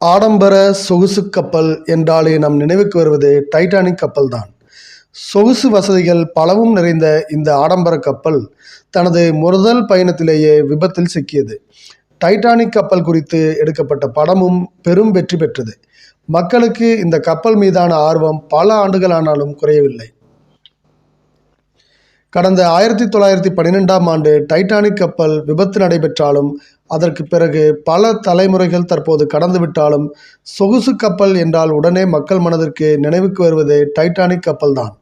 ஆடம்பர சொகுசு கப்பல் என்றாலே நம் நினைவுக்கு வருவது டைட்டானிக் கப்பல் தான் சொகுசு வசதிகள் பலவும் நிறைந்த இந்த ஆடம்பர கப்பல் தனது முதல் பயணத்திலேயே விபத்தில் சிக்கியது. டைட்டானிக் கப்பல் குறித்து எடுக்கப்பட்ட படமும் பெரும் வெற்றி பெற்றது. மக்களுக்கு இந்த கப்பல் மீதான ஆர்வம் பல ஆண்டுகளானாலும் குறையவில்லை. கடந்த ஆயிரத்தி தொள்ளாயிரத்தி பன்னிரெண்டாம் ஆண்டு டைட்டானிக் கப்பல் விபத்து நடைபெற்றாலும் அதற்கு பிறகு பல தலைமுறைகள் தற்போது கடந்துவிட்டாலும் சொகுசு கப்பல் என்றால் உடனே மக்கள் மனதிற்கு நினைவுக்கு வருவது டைட்டானிக் கப்பல் தான்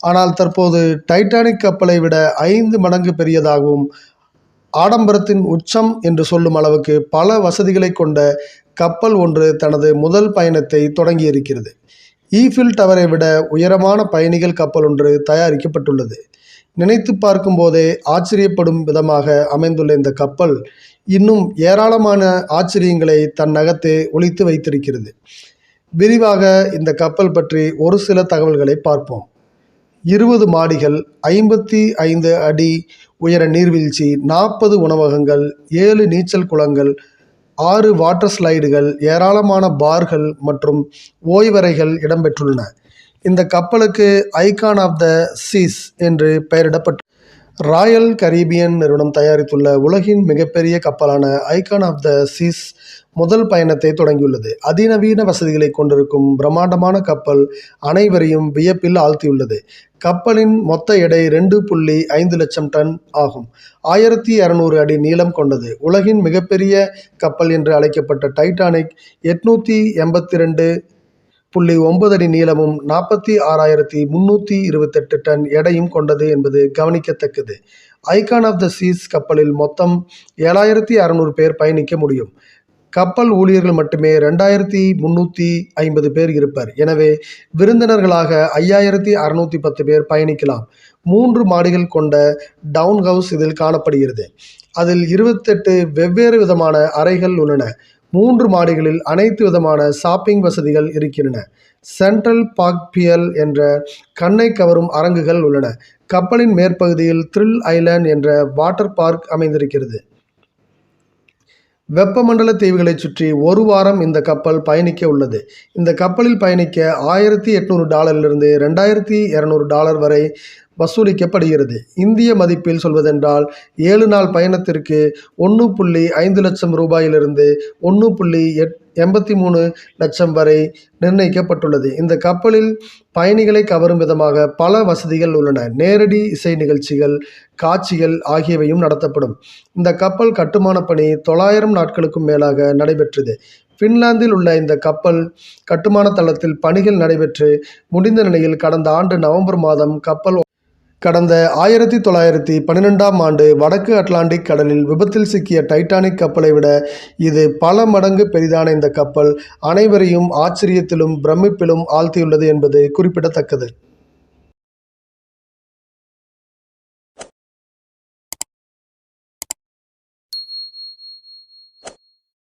ஆனால் தற்போது டைட்டானிக் கப்பலை விட ஐந்து மடங்கு பெரியதாகவும் ஆடம்பரத்தின் உச்சம் என்று சொல்லும் அளவுக்கு பல வசதிகளை கொண்ட கப்பல் ஒன்று தனது முதல் பயணத்தை தொடங்கியிருக்கிறது. ஈஃபில் டவரை விட உயரமான பயணிகள் கப்பல் ஒன்று தயாரிக்கப்பட்டுள்ளது. நினைத்து பார்க்கும் போதே ஆச்சரியப்படும் விதமாக அமைந்துள்ள இந்த கப்பல் இன்னும் ஏராளமான ஆச்சரியங்களை தன் நகத்தே ஒழித்து வைத்திருக்கிறது. விரிவாக இந்த கப்பல் பற்றி ஒரு சில தகவல்களை பார்ப்போம். இருபது மாடிகள் ஐம்பத்தி ஐந்து அடி உயர நீர்வீழ்ச்சி நாற்பது உணவகங்கள் ஏழு நீச்சல் குளங்கள் ஆறு வாட்டர் ஸ்லைடுகள் ஏராளமான பார்கள் மற்றும் ஓய்வறைகள் இடம்பெற்றுள்ளன. இந்த கப்பலுக்கு ஐகான் ஆஃப் த சீஸ் என்று பெயரிடப்பட்டு ராயல் கரீபியன் நிறுவனம் தயாரித்துள்ள உலகின் மிகப்பெரிய கப்பலான ஐகான் ஆஃப் த சீஸ் முதல் பயணத்தை தொடங்கியுள்ளது. அதிநவீன வசதிகளை கொண்டிருக்கும் பிரம்மாண்டமான கப்பல் அனைவரையும் வியப்பில் ஆழ்த்தியுள்ளது. கப்பலின் மொத்த எடை ரெண்டு புள்ளி ஐந்து லட்சம் டன் ஆகும். ஆயிரத்தி இரநூறு அடி நீளம் கொண்டது. உலகின் மிகப்பெரிய கப்பல் என்று அழைக்கப்பட்ட டைட்டானிக் எட்நூற்றி எண்பத்தி ரெண்டு புள்ளி ஒன்பது அடி நீளமும் நாற்பத்தி ஆறாயிரத்தி முன்னூற்றி இருபத்தெட்டு டன் எடையும் கொண்டது என்பது கவனிக்கத்தக்கது. ஐகான் ஆஃப் த சீஸ் கப்பலில் மொத்தம் ஏழாயிரத்தி அறநூறு பேர் பயணிக்க முடியும். கப்பல் ஊழியர்கள் மட்டுமே ரெண்டாயிரத்தி முந்நூற்றி ஐம்பது பேர் இருப்பர். எனவே விருந்தினர்களாக ஐயாயிரத்தி அறுநூற்றி பத்து பேர் பயணிக்கலாம். மூன்று மாடிகள் கொண்ட டவுன் ஹவுஸ் இதில் காணப்படுகிறது. அதில் இருபத்தெட்டு வெவ்வேறு விதமான அறைகள் உள்ளன. மூன்று மாடிகளில் அனைத்து விதமான ஷாப்பிங் வசதிகள் இருக்கின்றன. சென்ட்ரல் பாக்பியல் என்ற கண்ணை கவரும் அரங்குகள் உள்ளன. கப்பலின் மேற்பகுதியில் த்ரில் ஐலேண்ட் என்ற வாட்டர் பார்க் அமைந்திருக்கிறது. வெப்பமண்டல தீவுகளைச் சுற்றி ஒரு வாரம் இந்த கப்பல் பயணிக்க உள்ளது. இந்த கப்பலில் பயணிக்க ஆயிரத்தி எட்நூறு டாலரிலிருந்து ரெண்டாயிரத்தி இரநூறு டாலர் வரை வசூலிக்கப்படுகிறது. இந்திய மதிப்பில் சொல்வதென்றால் ஏழு நாள் பயணத்திற்கு ஒன்று புள்ளி ஐந்து லட்சம் ரூபாயிலிருந்து ஒன்று புள்ளி எட் எண்பத்தி மூணு லட்சம் வரை நிர்ணயிக்கப்பட்டுள்ளது. இந்த கப்பலில் பயணிகளை கவரும் விதமாக பல வசதிகள் உள்ளன. நேரடி இசை நிகழ்ச்சிகள் காட்சிகள் ஆகியவையும் நடத்தப்படும். இந்த கப்பல் கட்டுமான பணி தொள்ளாயிரம் நாட்களுக்கும் மேலாக நடைபெற்றது. பின்லாந்தில் உள்ள இந்த கப்பல் கட்டுமான தளத்தில் பணிகள் நடைபெற்று முடிந்த நிலையில் கடந்த ஆண்டு நவம்பர் மாதம் கப்பல் கடந்த ஆயிரத்தி தொள்ளாயிரத்தி பன்னிரெண்டாம் ஆண்டு வடக்கு அட்லாண்டிக் கடலில் விபத்தில் சிக்கிய டைட்டானிக் கப்பலை விட இது பல மடங்கு பெரிதான இந்த கப்பல். அனைவரையும் ஆச்சரியத்திலும் பிரமிப்பிலும் ஆழ்த்தியுள்ளது என்பது குறிப்பிடத்தக்கது.